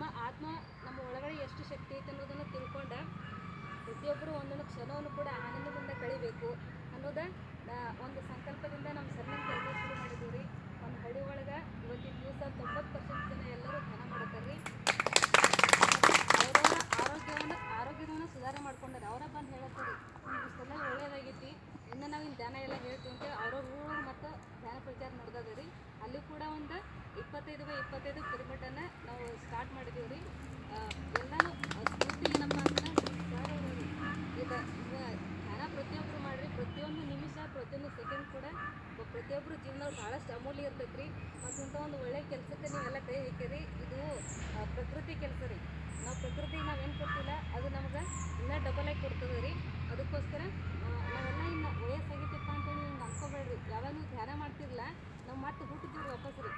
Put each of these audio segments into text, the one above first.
ನಮ್ಮ ಆತ್ಮ ನಮ್ಮ ಒಳಗಡೆ ಎಷ್ಟು ಶಕ್ತಿ ಐತೆ ಅನ್ನೋದನ್ನು ತಿಳ್ಕೊಂಡ ಪ್ರತಿಯೊಬ್ಬರು ಒಂದೊಂದು ಕ್ಷಣವನ್ನು ಕೂಡ ಆನಂದದಿಂದ ಕಳಿಬೇಕು ಅನ್ನೋದ ಒಂದು ಸಂಕಲ್ಪದಿಂದ ನಮ್ಮ ಸಣ್ಣ ಕೆಲಸ ಶುರು ಮಾಡಿದ್ದೀವಿ ರೀ ಒಂದು ಹಳ್ಳಿ ಒಳಗೆ ಇವತ್ತಿನ ದಿವಸ ತೊಂಬತ್ತು ಪರ್ಸೆಂಟ್ ಜನ ಎಲ್ಲರೂ ಧ್ಯಾನ ಮಾಡತ್ತಾರ ರೀ ಅವರವರ ಆರೋಗ್ಯವನ್ನು ಆರೋಗ್ಯವನ್ನು ಸುಧಾರಣೆ ಮಾಡ್ಕೊಂಡಾರೆ ಅವರ ಬಂದು ಹೇಳತ್ತಾರೆ ನಿಮ್ಗೆ ಇಷ್ಟೆಲ್ಲ ಒಳ್ಳೇದಾಗೈತಿ ಇನ್ನು ನಾವು ಇಲ್ಲಿ ಧ್ಯಾನ ಎಲ್ಲ ಹೇಳ್ತೀವಿ ಅಂತ ಅವ್ರವ್ರ ಊರೊಳಗೆ ಮತ್ತು ಧ್ಯಾನ ಪ್ರಚಾರ ನಡೆದದ ರೀ ಅಲ್ಲಿ ಕೂಡ ಒಂದು ಇಪ್ಪತ್ತೈದು ಕಿಲೋಮೀಟರ್ನ ನಾವು ಸ್ಟಾರ್ಟ್ ಮಾಡಿದ್ದೀವಿ ರೀ. ಎಲ್ಲನೂ ಸ್ಫೂರ್ತಿ ಏನಪ್ಪ ಅಂದ್ರೆ ಇದು ಧ್ಯಾನ ಪ್ರತಿಯೊಬ್ಬರು ಮಾಡಿರಿ, ಪ್ರತಿಯೊಂದು ನಿಮಿಷ, ಪ್ರತಿಯೊಂದು ಸೆಕೆಂಡ್ ಕೂಡ ಪ್ರತಿಯೊಬ್ಬರು ಜೀವನದಲ್ಲಿ ಭಾಳಷ್ಟು ಅಮೂಲ್ಯ ಇರ್ತೈತೆ ರೀ ಮತ್ತು ಇಂಥ ಒಂದು ಒಳ್ಳೆಯ ಕೆಲಸಕ್ಕೆ ನೀವೆಲ್ಲ ಕೈ ಹಾಕಿರಿ ಇದು ಪ್ರಕೃತಿ ಕೆಲಸ ರೀ. ನಾವು ಪ್ರಕೃತಿಗೆ ನಾವು ಏನು ಕೊಡ್ತಿಲ್ಲ ಅದು ನಮ್ಗೆ ಇನ್ನೂ ಡಬಲ್ ಆಗಿ ಕೊಡ್ತದೆ ರೀ. ಅದಕ್ಕೋಸ್ಕರ ನಾವೆಲ್ಲ ಇನ್ನು ವಯಸ್ಸಾಗಿತ್ತಪ್ಪ ಅಂತೇಳಿ ನೀವು ಅನ್ಕೋಬೇಡ್ರಿ. ಯಾವಾಗ ನೀವು ಧ್ಯಾನ ಮಾಡ್ತಿರಲ್ಲ ನಾವು ಮತ್ತೆ ಹುಟ್ಟಿದ್ದೀವಿ ವಾಪಸ್ ರೀ.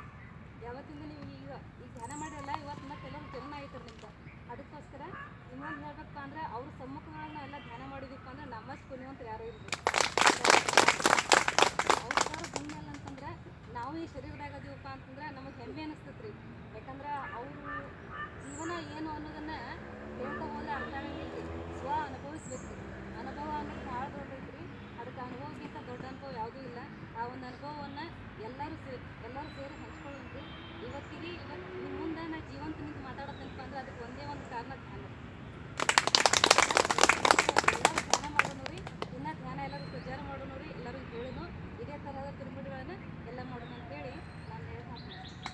ಯಾವತ್ತಿಂದ ನೀವು ಈಗ ಈಗ ಧ್ಯಾನ ಮಾಡಿರಲ್ಲ, ಇವತ್ತು ಮತ್ತೆ ಎಲ್ಲರೂ ಜನ್ಮ ಆಯ್ತು ನಿಮ್ಗೆ ಅದಕ್ಕೋಸ್ಕರ ಇನ್ನೊಂದು ಹೇಳ್ಬೇಕಪ್ಪ ಅಂದ್ರೆ ಅವ್ರ ಸಮ್ಮುಖಗಳನ್ನ ಎಲ್ಲ ಧ್ಯಾನ ಮಾಡಿದೀಪ್ಪ ಅಂದ್ರೆ ನಮ್ಮಷ್ಟು ಅಂತ ಯಾರು ಇರ್ಬೋದು ಅವ್ರ ಬಂದಲ್ಲ ಅಂತಂದ್ರೆ ನಾವು ಈ ಶರೀರದಾಗ ಅದೀವಪ್ಪ ಅಂತಂದ್ರೆ ನಮಗೆ ಹೆಮ್ಮೆ ಅನಿಸ್ತೈತ್ರಿ. ಯಾಕಂದ್ರೆ ಅವರು ಜೀವನ ಏನು ಅನ್ನೋದನ್ನ ಹೇಳ್ತಾ ಹೋದ್ರೆ ಅರ್ಥ ಆಗಂಗಿಲ್ಲ ಸ್ವ ಅನುಭವಿಸ್ಬೇಕು ಅನುಭವ ಅನ್ನೋದು ಭಾಳ ದೊಡ್ಡ ಐತ್ರಿ ಅದಕ್ಕೆ ಅನುಭವಕ್ಕಿಂತ ದೊಡ್ಡ ಅನುಭವ ಯಾವುದೂ ಇಲ್ಲ. ಆ ಒಂದು ಅನುಭವವನ್ನು ಎಲ್ಲರೂ ಸೇರಿ ಇವತ್ತಿಗೆ ಇವತ್ತು ನಿಮ್ಮ ಮುಂದೆ ನಾ ಜೀವಂತ ನಿಂತು ಅಂದ್ರೆ ಅದಕ್ಕೆ ಒಂದೇ ಒಂದು ಕಾರಣ